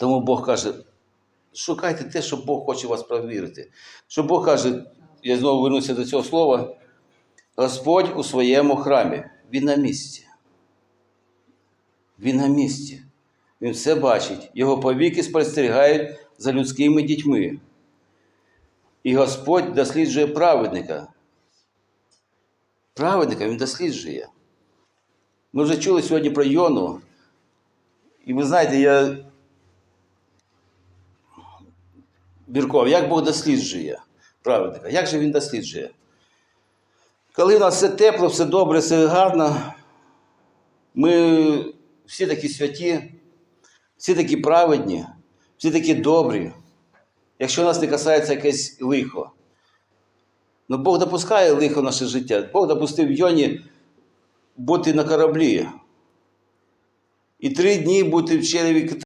Тому Бог каже, шукайте те, що Бог хоче вас провірити. Що Бог каже, я знову вернуся до цього слова, Господь у своєму храмі, Він на місці. Він на місці. Він все бачить. Його повіки спостерігають за людськими дітьми. І Господь досліджує праведника. Праведника він досліджує. Ми вже чули сьогодні про Йону. І ви знаєте, я Бірков, як Бог досліджує праведника? Як же він досліджує? Коли у нас все тепло, все добре, все гарно, ми всі такі святі, всі такі праведні, всі такі добрі, якщо нас не касається якесь лихо. Ну Бог допускає лихо в наше життя. Бог допустив Йоні бути на кораблі. І три дні бути в череві